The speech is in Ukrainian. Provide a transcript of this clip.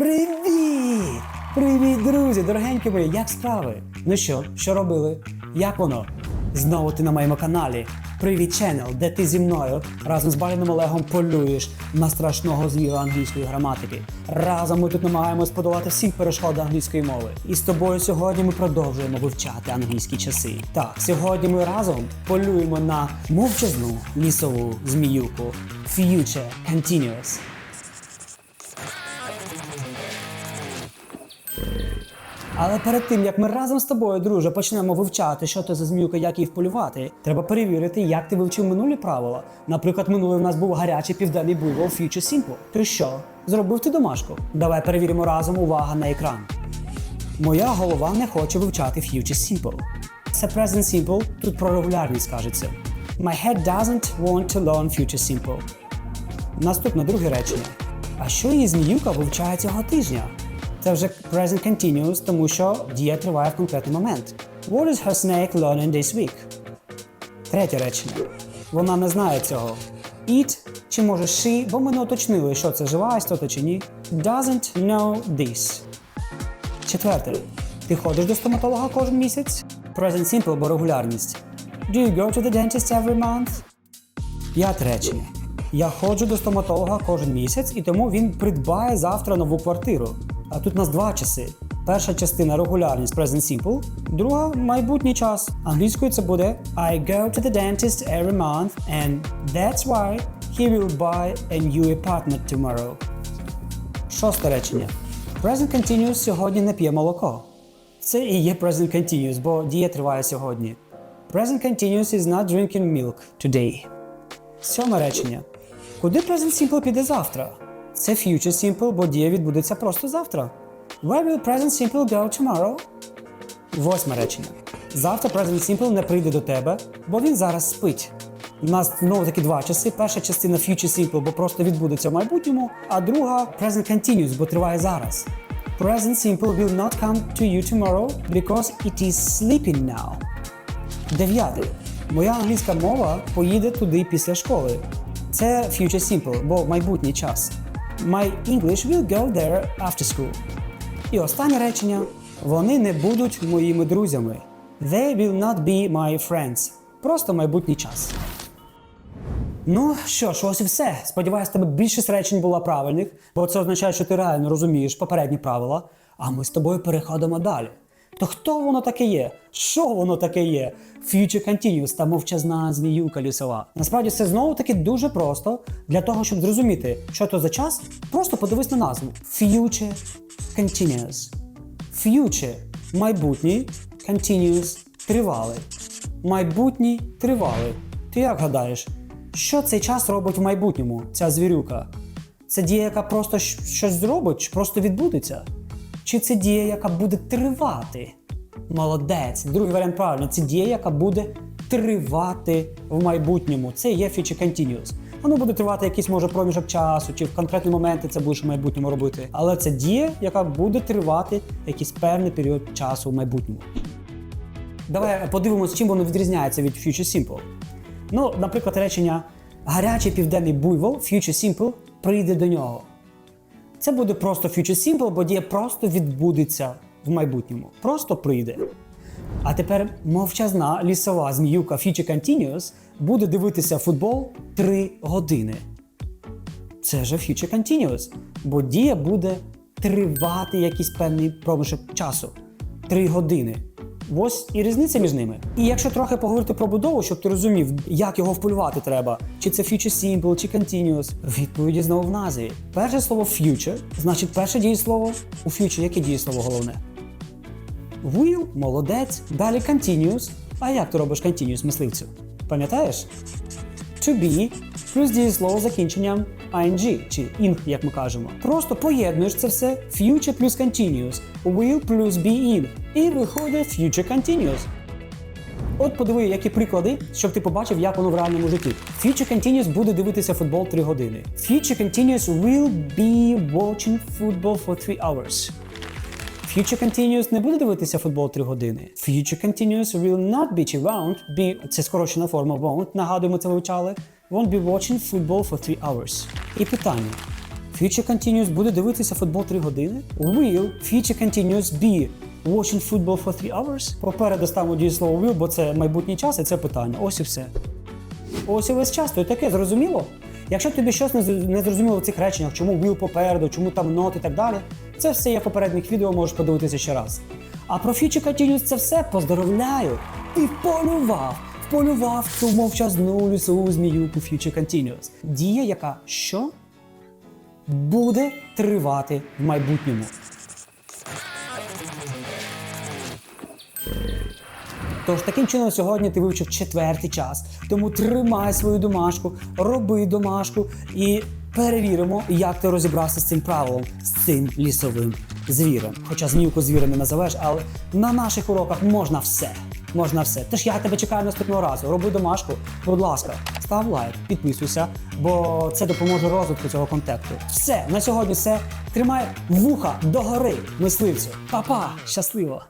Привіт! Привіт, друзі! Дорогенькі мої, як справи? Ну що, що робили? Як воно? Знову ти на моєму каналі. Привіт Channel, де ти зі мною разом з Баліном Олегом полюєш на страшного звіра англійської граматики. Разом ми тут намагаємось подолати всі перешкоди англійської мови. І з тобою сьогодні ми продовжуємо вивчати англійські часи. Так, сьогодні ми разом полюємо на мовчазну лісову зміюку. Future Continuous. Але перед тим як ми разом з тобою, друже, почнемо вивчати, що це за зміюка, як її вполювати, треба перевірити, як ти вивчив минулі правила. Наприклад, минулий у нас був гарячий південний буйвол Future Simple. Ти що? Зробив ти домашку? Давай перевіримо разом увага на екран. Моя голова не хоче вивчати Future Simple. Це Present Simple, тут про регулярність кажеться. My head doesn't want to learn Future Simple. Наступне друге речення. А що її зміюка вивчає цього тижня? Це вже present continuous, тому що дія триває в конкретний момент. What is her snake learning this week? Третє речення. Вона не знає цього. It чи може she, бо ми не уточнили, що це жива істота чи ні. Doesn't know this. Четверте. Ти ходиш до стоматолога кожен місяць? Present simple, бо регулярність. Do you go to the dentist every month? П'яте речення. Я ходжу до стоматолога кожен місяць, і тому він придбає завтра нову квартиру. А тут у нас два часи. Перша частина регулярність present simple, друга майбутній час. Англійською це буде I go to the dentist every month and that's why he will buy a new apartment tomorrow. Шосте речення. Present continuous сьогодні не п'є молоко. Це і є present continuous, бо дія триває сьогодні. Present continuous is not drinking milk today. Сьоме речення. Куди Present Simple піде завтра? Це Future Simple, бо дія відбудеться просто завтра. Where will Present Simple go tomorrow? Восьме речення. Завтра Present Simple не прийде до тебе, бо він зараз спить. У нас знову таки два часи. Перша частина Future Simple, бо просто відбудеться в майбутньому, а друга Present Continuous, бо триває зараз. Present Simple will not come to you tomorrow because it is sleeping now. Дев'яте. Моя англійська мова поїде туди після школи. Це future simple, бо майбутній час. My English will go there after school. І останнє речення. Вони не будуть моїми друзями. They will not be my friends. Просто майбутній час. Ну що ж, ось і все. Сподіваюсь, тебе більшість речень була правильних, бо це означає, що ти реально розумієш попередні правила, а ми з тобою переходимо далі. То хто воно таке є? Що воно таке є? Future Continuous та мовчазна зміюка лісова. Насправді це знову таки дуже просто. Для того, щоб зрозуміти, що то за час, просто подивись на назву: Future Continuous. Future майбутній, continuous тривалий. Майбутній тривалий. Ти як гадаєш, що цей час робить в майбутньому, ця звірюка? Це дія, яка просто щось зробить, просто відбудеться? Чи це дія, яка буде тривати? Молодець. Другий варіант правильно. Це дія, яка буде тривати в майбутньому. Це є future continuous. Воно буде тривати якийсь може проміжок часу, чи в конкретні моменти це будеш в майбутньому робити. Але це дія, яка буде тривати якийсь певний період часу в майбутньому. Давай подивимось, чим воно відрізняється від Future Simple. Ну, наприклад, речення гарячий південний буйвол Future Simple прийде до нього. Це буде просто Future Simple, бо дія просто відбудеться в майбутньому. Просто прийде. А тепер мовчазна лісова зміюка Future Continuous буде дивитися футбол 3 години. Це же Future Continuous, бо дія буде тривати якийсь певний проміжок часу 3 години. Ось і різниця між ними. І якщо трохи поговорити про будову, щоб ти розумів, як його вполювати треба, чи це future simple, чи continuous, відповіді знову в назві. Перше слово future, значить перше дієслово у future яке дієслово головне? Will – молодець. Далі continuous. А як ти робиш continuous мисливцю? Пам'ятаєш? To be плюс дієслово з закінченням ing чи ing, як ми кажемо. Просто поєднуєш це все future плюс continuous, will плюс be in. І виходить future continuous. От подиви, які приклади, щоб ти побачив, як воно в реальному житті. Future Continuous буде дивитися футбол 3 години. Future Continuous will be watching football for 3 hours. Future Continuous не буде дивитися футбол 3 години. Future Continuous will not be won't be, це скорочена форма won't, нагадуємо, це вивчали. Won't be watching football for 3 hours. І питання. Future Continuous буде дивитися футбол 3 години? Will Future Continuous be watching football for 3 hours? Попереду ставимо дієслово will, бо це майбутній час і це питання. Ось і все. Ось і весь час, то таке зрозуміло. Якщо тобі щось не зрозуміло в цих реченнях, чому will попереду, чому там not і так далі, це все є в попередніх відео, можеш подивитися ще раз. А про Future Continuous це все поздоровляю. Ти вполював, вполював цю мовчазну лісову зміюку Future Continuous. Дія, яка що? Буде тривати в майбутньому. Тож таким чином сьогодні ти вивчив четвертий час. Тому тримай свою домашку, роби домашку і перевіримо, як ти розібрався з цим правилом, з цим лісовим звіром. Хоча змівку звіра не називаєш, але на наших уроках можна все. Можна все. Тож я тебе чекаю наступного разу. Роби домашку, будь ласка, став лайк, підписуйся, бо це допоможе розвитку цього контенту. Все, на сьогодні все. Тримай вуха догори, мисливцю. Па-па, щасливо!